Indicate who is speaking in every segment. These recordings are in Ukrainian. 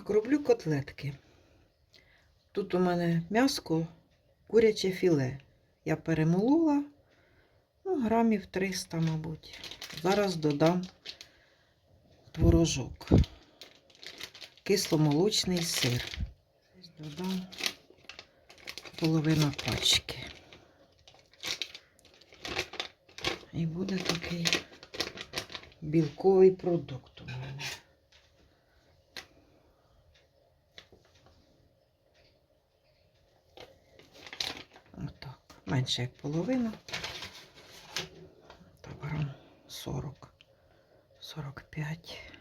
Speaker 1: Так, роблю котлетки. Тут у мене м'яско, куряче філе. Я перемолола, ну, грамів 300, мабуть. Зараз додам творожок. Кисломолочний сир. Додам половину пачки. І буде такий білковий продукт у мене. Отак. Менше як половина. Так, грам 40, 45.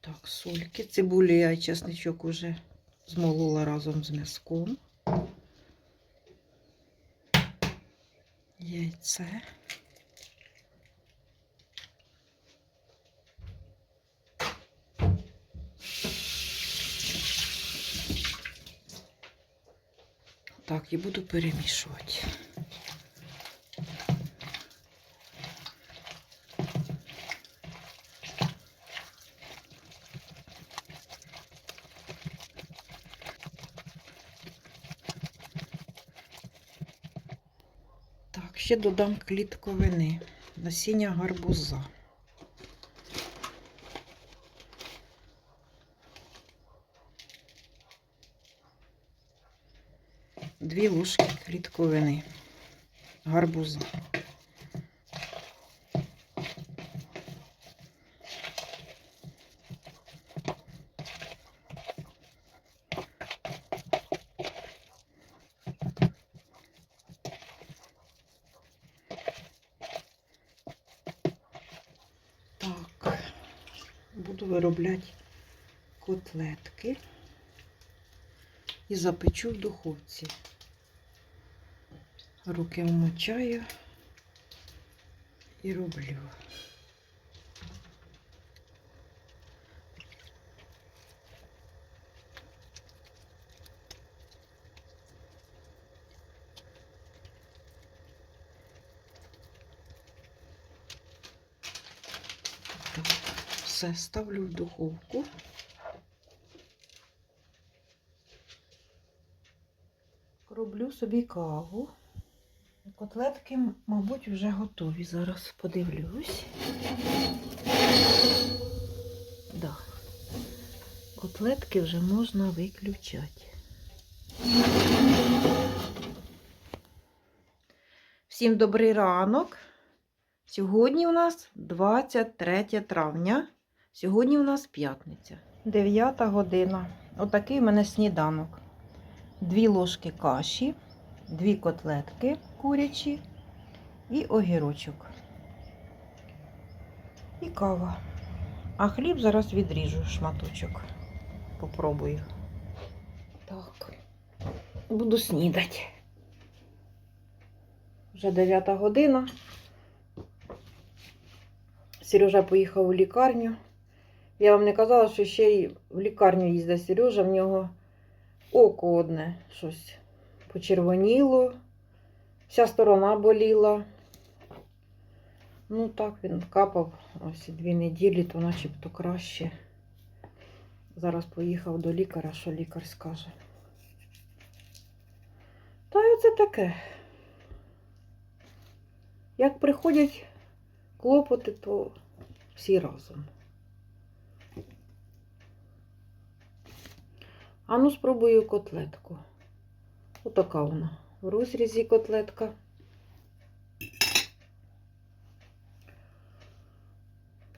Speaker 1: Так, сольки. Цибулі я чесничок уже змолола разом з м'язком. Яйце. Так, і буду перемішувати. Так, ще додам клітковини, насіння гарбуза. Дві ложки клітковини гарбуза. Так, буду виробляти котлетки і запечу в духовці. Руки вмочаю і роблю. Все ставлю в духовку. Роблю собі каву. Котлетки, мабуть, вже готові. Зараз подивлюсь. Да. Котлетки вже можна виключати. Всім добрий ранок. Сьогодні у нас 23 травня. Сьогодні у нас п'ятниця. 9 година. Отакий у мене сніданок. Дві ложки каші, дві котлетки курячі і огірочок. І кава. А хліб зараз відріжу шматочок. Попробую. Так, буду снідати. Вже 9 година. Сережа поїхав у лікарню. Я вам не казала, що ще й в лікарню їздить Сережа, в нього око одне щось почервоніло, вся сторона боліла. Ну так, він капав ось дві неділі, то начебто краще. Зараз поїхав до лікаря, що лікар скаже. Та й оце таке. Як приходять клопоти, то всі разом. А ну спробую котлетку. Отака вона. В розрізі котлетка.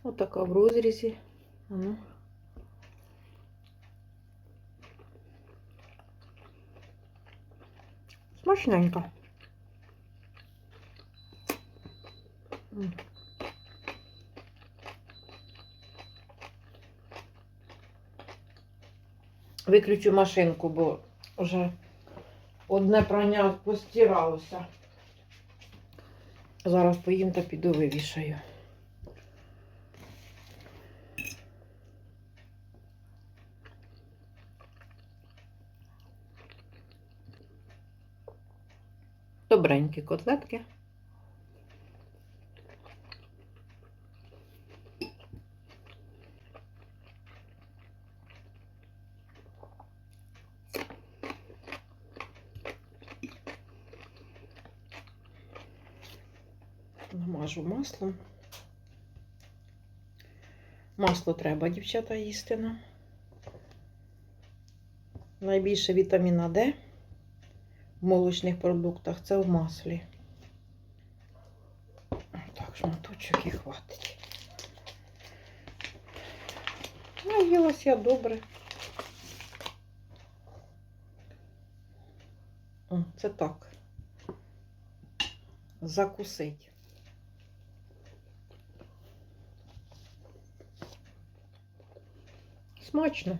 Speaker 1: Отака в розрізі. Ну. Смачненько. Виключу машинку, бо вже одне прання постиралося. Зараз поїм та піду вивішаю. Добренькі котлетки. Намажу маслом. Масло треба, дівчата, їсти нам. Найбільше вітаміна Д в молочних продуктах це в маслі. Так, шматочок і хватить. Наїлась я добре. О, це так. Закусить. Смачно.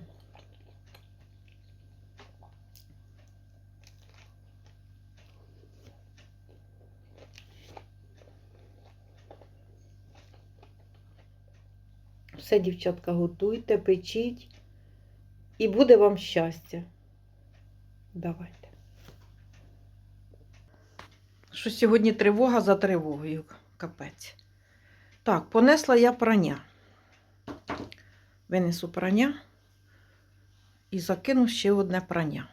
Speaker 1: Все, дівчатка, готуйте, печіть, і буде вам щастя. Давайте. Що сьогодні тривога за тривогою, капець. Так, понесла я прання. Винесу прання і закину ще одне прання.